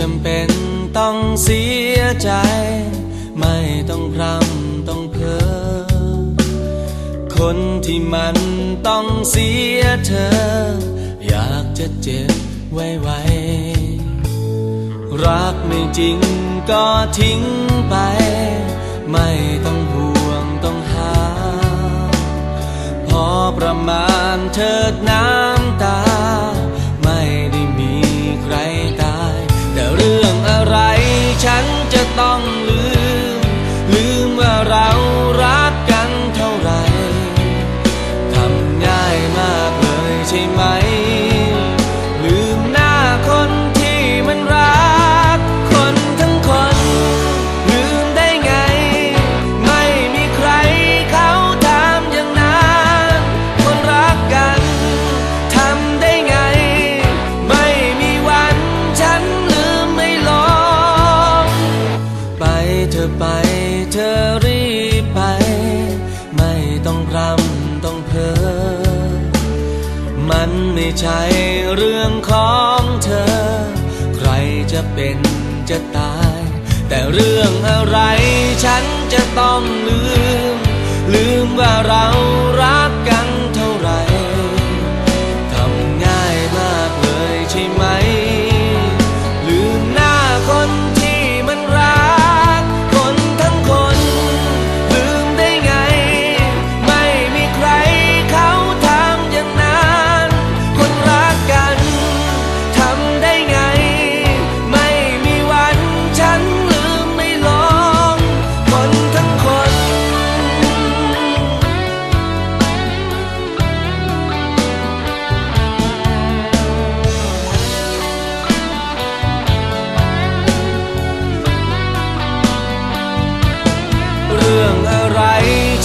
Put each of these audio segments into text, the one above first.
จำเป็นต้องเสียใจ ไม่ต้องพรำต้องเพ้อคนที่มันต้องเสียเธอ อยากจะเจ็บไว้ไว้รักไม่จริงก็ทิ้งไป ไม่ต้องห่วงต้องหา พอประมาณเถิดน้ำ อไป เธอรีบไป ไม่ต้องรำต้องเพอ มันไม่ใช่เรื่องของเธอ ใครจะเป็นจะตาย แต่เรื่องอะไรฉันจะต้องลืม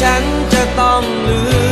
ฉันจะต้องลืม